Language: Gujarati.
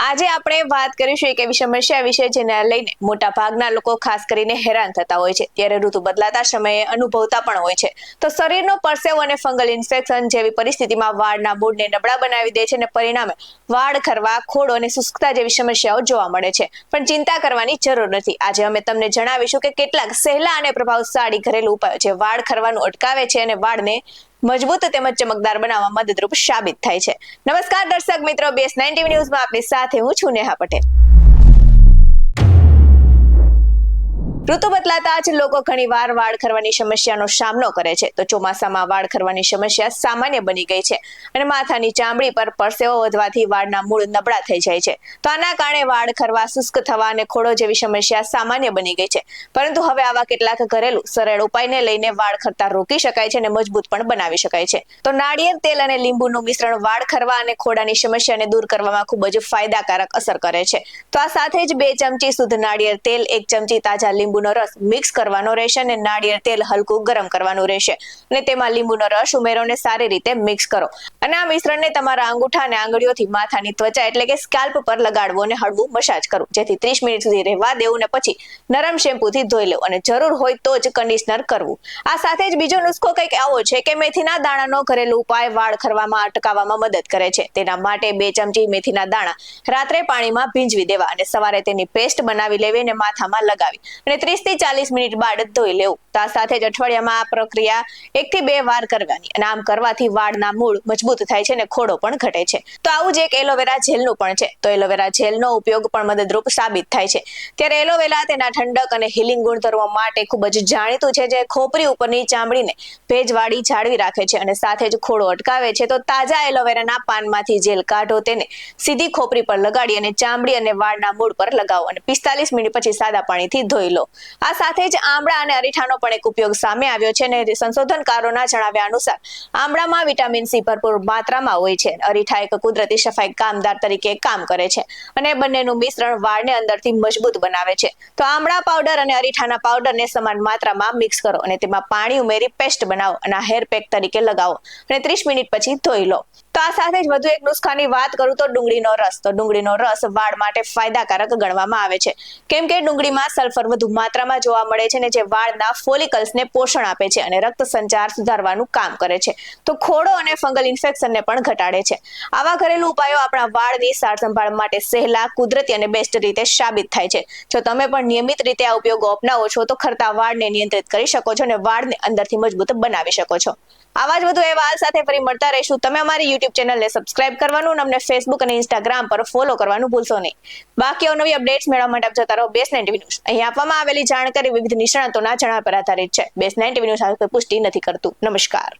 આજે આપણે વાત કરીશું એક એવી સમસ્યા વિશે જેને લઈને મોટા ભાગના લોકો ખાસ કરીને હેરાન થતા હોય છે. ત્યારે ઋતુ બદલાતા સમયે અનુભવતા પણ હોય છે. તો શરીરનો પરસેવો અને ફંગલ ઇન્ફેક્શન જેવી પરિસ્થિતિમાં વાળના મૂળને નબળા બનાવી દે છે અને પરિણામે વાળ ખરવા, ખોડો અને શુષ્કતા જેવી સમસ્યાઓ જોવા મળે છે. પણ ચિંતા કરવાની જરૂર નથી. આજે અમે તમને જણાવીશું કે કેટલાક સહેલા અને પ્રભાવશાળી ઘરેલું ઉપાયો જે વાળ ખરવાનું અટકાવે છે અને વાળને મજબૂત તેમજ ચમકદાર બનાવવા મદદરૂપ સાબિત થાય છે. નમસ્કાર દર્શક મિત્રો બેસ નાઇન ટીવી ન્યૂઝમાં આપની સાથે હું છું નેહા પટેલ. ઋતુ બદલાતા જ લોકો ઘણીવાર વાળ ખરવાની સમસ્યાનો સામનો કરે છે. તો ચોમાસામાં વાળ ખરવાની સમસ્યા સામાન્ય બની ગઈ છે અને માથાની ચામડી પર પરસેવો વધવાથી વાળના મૂળ નબળા થઈ જાય છે. તો આના કારણે વાળ ખરવા શુષ્ક થવા અને ખોડો જેવી સમસ્યા સામાન્ય બની ગઈ છે. પરંતુ હવે આવા કેટલાક ઘરેલું સરળ ઉપાયને લઈને વાળ ખરતા રોકી શકાય છે અને મજબૂત પણ બનાવી શકાય છે. તો નાળિયેર, તેલ અને લીંબુનું મિશ્રણ વાળ ખરવા અને ખોડાની સમસ્યાને દૂર કરવામાં ખૂબ જ ફાયદાકારક અસર કરે છે. તો આ સાથે જ બે ચમચી શુદ્ધ નાળિયેર તેલ, એક ચમચી તાજા લીંબુનો રસ મિક્સ કરવાનો રહેશે અને નાળિયેર તેલ હલકું ગરમ કરવાનું રહેશે. અને તેમાં લીંબુનો રસ ઉમેરો અને સારી રીતે મિક્સ કરો. અને આ મિશ્રણને તમારા અંગૂઠા અને આંગળીઓથી માથાની ત્વચા એટલે કે સ્કાલ્પ પર લગાડવો અને હળવું મસાજ કરો. જેથી ત્રીસ મિનિટ સુધી રહેવા દેવું ને પછી નરમ શેમ્પુથી ધોઈ લેવું અને જરૂર હોય તો જ કન્ડિશનર કરવું. આ સાથે જ બીજો નુસ્ખો કંઈક આવો છે કે મેથીના દાણાનો ઘરેલું ઉપાય વાળ ખરવામાં અટકાવવામાં મદદ કરે છે. તેના માટે બે ચમચી મેથીના દાણા રાત્રે પાણીમાં ભીંજવી દેવા અને સવારે તેની પેસ્ટ બનાવી લેવી અને માથામાં લગાવી. અને ત્રીસથી ચાલીસ મિનિટ બાદ ધોઈ લેવું. તો સાથે જ અઠવાડિયામાં આ પ્રક્રિયા એક થી બે વાર કરવાની અને આમ કરવાથી વાળના મૂળ મજબૂત થાય છે અને ખોડો પણ ઘટે છે. તો આવું જ એક એલોવેરા જેલનું પણ છે. તો એલોવેરા જેલનો ઉપયોગ પણ મદદરૂપ સાબિત થાય છે. ત્યારે એલોવેરા તેના ઠંડક અને હિલિંગ ગુણધર્મો માટે ખૂબ જ જાણીતું છે જે ખોપરી ઉપરની ચામડીને ભેજવાળી જાળવી રાખે છે અને સાથે જ ખોડો અટકાવે છે. તો તાજા એલોવેરાના પાનમાંથી જેલ કાઢો તેને સીધી ખોપરી પર લગાડી અને ચામડી અને વાળના મૂળ પર લગાવો અને પિસ્તાલીસ મિનિટ પછી સાદા પાણીથી ધોઈ લો. આ સાથે જ આમળા અને અરીઠાનો પણ એક ઉપયોગ સામે આવ્યો છે અને સંશોધનકારોના જણાવ્યા અનુસાર, આમળામાં વિટામિન સી ભરપૂર માત્રામાં હોય છે. અરીઠા એક કુદરતી સફાઈ કામદાર તરીકે કામ કરે છે અને બંનેનું મિશ્રણ વાળને અંદરથી મજબૂત બનાવે છે. તો આમળા પાવડર અને અરીઠાના પાવડરને સમાન માત્રામાં મિક્સ કરો અને તેમાં પાણી ઉમેરી પેસ્ટ બનાવો અને હેર પેક તરીકે લગાવો અને ત્રીસ મિનિટ પછી ધોઈ લો. તો આ સાથે જ વધુ એક નુસ્ખાની વાત કરું તો ડુંગળીનો રસ. તો ડુંગળીનો રસ વાળ માટે ફાયદાકારક ગણવામાં આવે છે. કેમ કે ડુંગળીમાં સલ્ફર વધુ માત્રામાં જોવા મળે છે ને જે વાળના ફોલિકલ્સને પોષણ આપે છે અને રક્ત સંચાર સુધારવાનું કામ કરે છે. તો ખોડો અને ફંગલ ઇન્ફેક્શનને પણ ઘટાડે છે. આવા ઘરેલું ઉપાયો આપણા વાળની સાર સંભાળ માટે સહેલા, કુદરતી અને બેસ્ટ રીતે સાબિત થાય છે. જો તમે પણ નિયમિત રીતે આ ઉપયોગો અપનાવો છો તો ખરતા વાળને નિયંત્રિત કરી શકો છો અને વાળને અંદરથી મજબૂત બનાવી શકો છો. આવા જ વધુ અહેવાલ સાથે ફરી મળતા રહીશું. તમે અમારી યુટ્યુબ ચેનલને સબસ્ક્રાઇબ કરવાનું અને અમને ફેસબુક અને ઇન્સ્ટાગ્રામ પર ફોલો કરવાનું ભૂલશો નહીં. બાકી નવી અપડેટ્સ મેળવવા માટે આપ જતા રહો બેસ નાઇન ટીવી ન્યૂઝ અહીં આપવામાં આવેલી જાણકારી વિવિધ નિષ્ણાતોના જણાવ પર આધારિત છે. બેસ નાઇન ટીવી ન્યૂઝ આ પુષ્ટિ નથી કરતું. નમસ્કાર.